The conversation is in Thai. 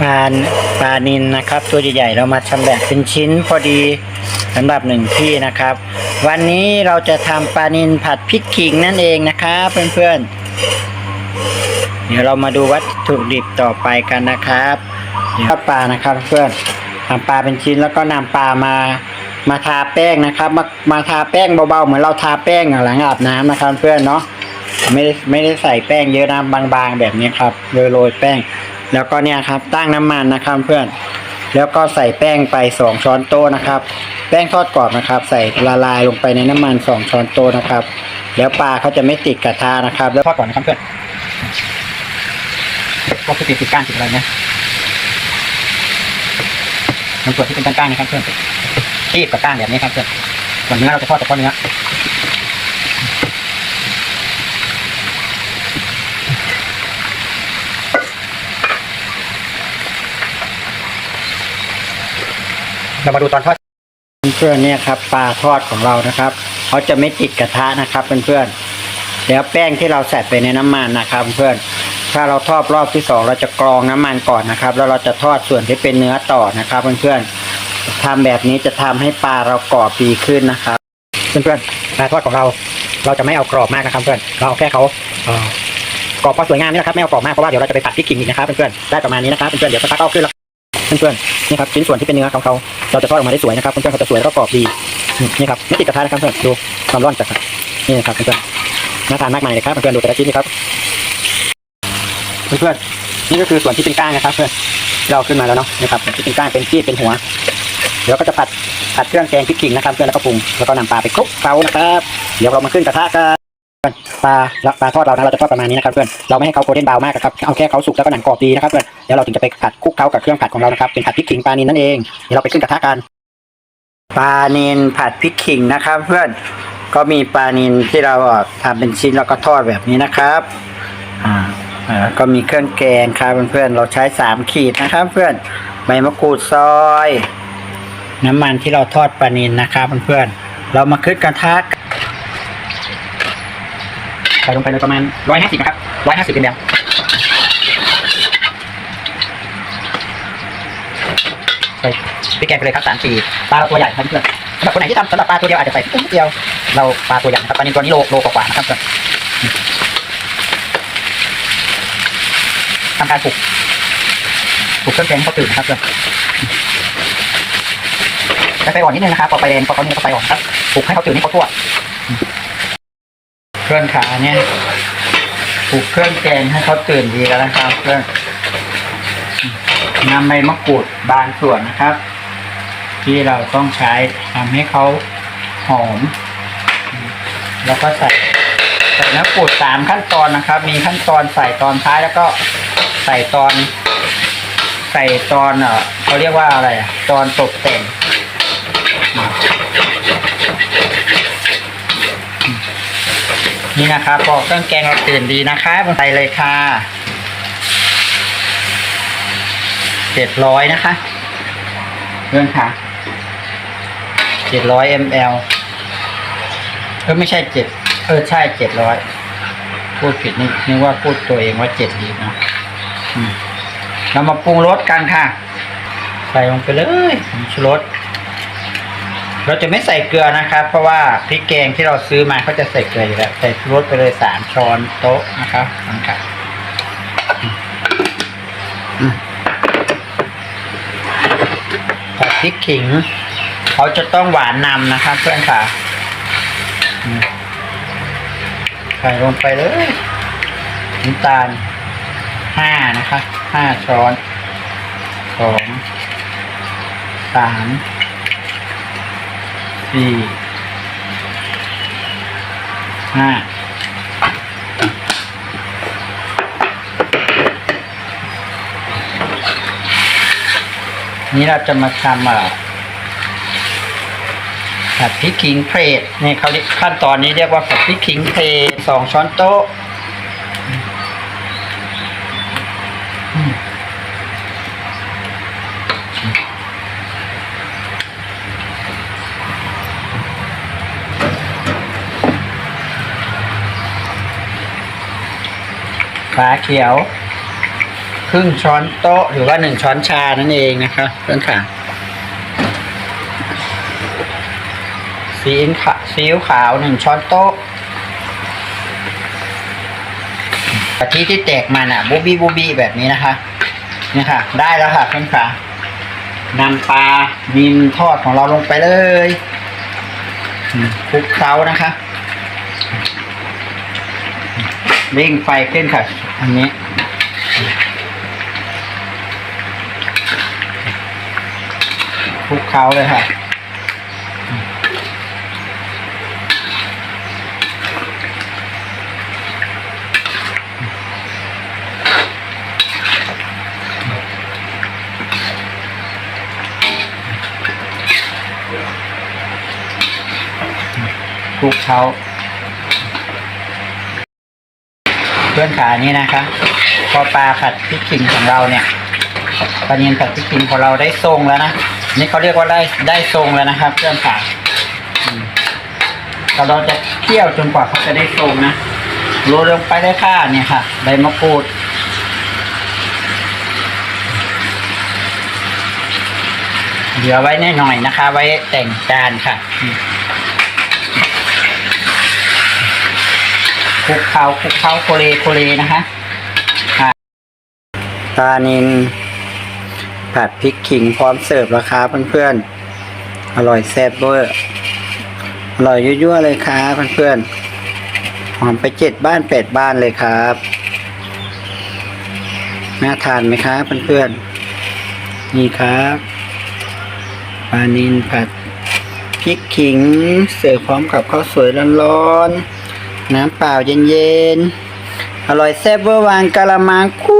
ปลาปลานินนะครับ ตัวใหญ่ๆเรามาชำแหละเป็นชิ้นพอดีสำหรับหนึ่งที่นะครับ วันนี้เราจะทำปลานินผัดพริกขิงนั่นเองนะครับเพื่อนๆ เดี๋ยวเรามาดูวัตถุดิบต่อไปกันนะครับเดี๋ยวทอดปลานะครับเพื่อนทำปลาเป็นชิ้นแล้วก็นำปลามามาทาแป้งนะครับ มามาทาแป้งเบาๆเหมือนเราทาแป้งหลังอาบน้ำนะครับเพื่อนเนาะไม่ได้ไม่ได้ใส่แป้งเยอะนะบางๆแบบนี้ครับโรยโรยแป้ง แล้วก็เนี่ยครับตั้งน้ำมันนะครับเพื่อน แล้วก็ใส่แป้งไปสองช้อนโต๊ะนะครับ แป้งทอดกรอบนะครับ ใส่ละลายลงไปในน้ำมันสองช้อนโต๊ะนะครับ แล้วปลาเขาจะไม่ติดกระทะนะครับ แล้วทอดก่อนนะครับเพื่อนพวกที่ติดติดก้างติดอะไรเนี่ยมันส่วนที่เป็นก้างๆนะครับเพื่อนรีบกับก้างแบบนี้ครับเพื่อนส่วนเนื้อเราจะทอดเฉพาะเนื้อ เรามาดูตอนทอดเพื่อนๆเนี่ยครับปลาทอดของเรานะครับเขาจะไม่ติดกระทะนะครับเพื่อนๆแล้วแป้งที่เราใส่ไปในน้ำมันนะครับ เพื่อนถ้าเราทอดรอบที่สองเราจะกรองน้ำมันก่อนนะครับ แล้วเราจะทอดส่วนที่เป็นเนื้อต่อนะครับเพื่อนๆทำแบบนี้จะทำให้ปลาเรากรอบดีขึ้นนะครับ เพื่อนๆปลาทอดของเรา เราจะไม่เอากรอบมากนะครับเพื่อนเราเอาแค่เขาเออกรอบพอสวยงามนี่นะครับไม่เอากรอบมากเพราะว่าเดี๋ยวเราจะไปผัดพริกขิงอีกนะครับเพื่อนๆได้ประมาณนี้นะครับเพื่อนๆเดี๋ยวสักพักเอาขึ้นแล้วเพื่อนๆ นี่ครับชิ้นส่วนที่เป็นเนื้อของเขาเราจะทอดออกมาได้สวยนะครับเพื่อนๆเขาจะสวยแล้วก็กรอบดีนี่ครับไม่ติดกระทะนะครับเพื่อนดูความร้อนจากนี่นะครับเพื่อนๆน่าทานมากมายเลยครับเพื่อนๆดูแต่ละชิ้นนี่ครับเพื่อนๆนี่ก็คือส่วนที่เป็นก้างนะครับ เพื่อนเราขึ้นมาแล้วเนาะนะครับที่เป็นก้างเป็นขี้เป็นหัวเดี๋ยวก็จะผัดผัดเครื่องแกงพริกขิงนะครับเพื่อนแล้วก็ปรุงแล้วก็นำปลาไปคลุกเคล้านะครับ เดี๋ยวเรามาขึ้นกระทะกั นปลาปลาทอดเรานะเราจะทอดประมาณนี้นะครับเพื่อนเราไม่ให้เขาโกลเด้นบราวน์มากนะครับเอาแค่เขาสุกแล้วก็หนังกรอบดีนะครับเพื่อนเดี๋ยวเราถึงจะไปผัดคลุกเคล้ากับเครื่องผัดของเรานะครับเป็นผัดพริกขิงปลานินนั่นเองเดี๋ยวเราไปขึ้นกระทะกันปลานินผัดพริกขิงนะครับ เพื่อนก็มีปลานินที่เราทำเป็นชิ้นแล้วก็ทอดแบบนี้นะครับอ่าอ่าก็มีเครื่องแกงครับเพื่อนๆเราใช้สามขีดนะครับ เพื่อนใบมะกรูดซอย น้ำมันที่เราทอดปลานินนะครับเพื่อนๆเรามาขึ้นกระทะใส่ลงไปเลยประมาณร้อยห้าสิบนะครับร้อยห้าสิบเป็นแบบใส่พริกแกงไปเลยครับสามสี่ปลาเราตัวใหญ่ครับเพื่อนสำหรับคนไหนที่ทำสำหรับปลาตัวเดียวอาจจะใส่พริกนิดเดียว เราปลาตัวใหญ่นะครับปลานิลตัวนี้โลโลกว่าๆนะครับเพื่อนทำการปลุกปลุกเครื่องแกงเขาตื่นนะครับเพื่อนจะไฟอ่อนนิดนึงนะครับพอไฟแดงพอเขาเนี่ยก็ไฟอ่อนครับปลุกให้เขาตื่นให้เขาทั่ว เครื่องขาเนี่ยปลุกเครื่องแกงให้เขาตื่นดีแล้วนะครับเพื่อนนำใบมะกรูดบางส่วนนะครับ ที่เราต้องใช้ทำให้เขาหอม แล้วก็ใส่ใส่มะกรูดสามขั้นตอนนะครับ มีขั้นตอนใส่ตอนท้ายแล้วก็ใส่ตอน ใส่ตอนเออเขาเรียกว่าอะไรอะตอนตกแต่ง นี่นะครับพอเครื่องแกงเราตื่นดีนะครับใส่เลยค่ะเจ็ดร้อยนะคะเรื่องค่ะเจ็ดร้อยมลเออไม่ใช่เจ็ดเออใช่เจ็ดร้อยพูดผิดนี่นึกว่าพูดตัวเองว่าเจ็ดลิตรนะเรามาปรุงรสกันค่ะ ใส่ลงไปเลยผงชูรส เราจะไม่ใส่เกลือนะครับ เพราะว่าพริกแกงที่เราซื้อมาเขาจะใส่เกลืออยู่แล้วใส่รสไปเลยสามช้อนโต๊ะนะครับนะครับอืมผัดพริกขิงเขาจะต้องหวานนำนะครับเพื่อนค่ะใส่ลงไปเลยน้ำตาลห้านะคะห้าช้อนสองสาม สี่ห้านี่เราจะมาทำอะผัดพริกขิงเพรสนี่เขาเรียกขั้นตอนนี้เรียกว่าผัดพริกขิงเพรสสองช้อนโต๊ะาเขียว ครึ่งช้อนโต๊ะหรือว่าหนึ่งช้อนชานั่นเองนะคะเพื่อนค่ะซีอิ๊วขะซีอิ๊วขาวหนึ่งช้อนโต๊ะกะทิที่แตกมันอะบูบี้บูบี้แบบนี้นะคะนี่ค่ะ ได้แล้วค่ะเพื่อนค่ะนำปลานินทอดของเราลงไปเลยคลุกเคล้านะคะเร่งไฟขึ้นค่ะ อันนี้คลุกเคล้าเลยค่ะคลุกเคล้า เพื่อนขานี่นะคะ พอปลาผัดพริกขิงของเราเนี่ยปลาเนียนผัดพริกขิงของเราได้ทรงแล้วนะนี่เขาเรียกว่าได้ได้ทรงแล้วนะครับ เพื่อนขาเราจะเคี่ยวจนกว่าเขาจะได้ทรงนะโรยลงไปได้ค่ะเนี่ยค่ะใบมะกรูดเหลือไว้หน่อยๆนะคะ ไว้แต่งจานค่ะ ลุกเคล้าคลุกเคล้าโคเลโคเลนะคะปลานินผัดพริกขิงพร้อมเสิร์ฟราคาเพื่อนๆ อร่อยแซ่บเวอร์ อร่อยยั่วๆเลยครับเพื่อนๆ หอมไปเจ็ดบ้านแปดบ้านเลยครับ น่าทานไหมครับเพื่อนๆ นี่ครับปลานินผัดพริกขิงเสิร์ฟพร้อมกับข้าวสวยร้อนๆ น้ำเปล่าเย็นๆ อร่อยแซ่บเวอร์วางกะละมังคู่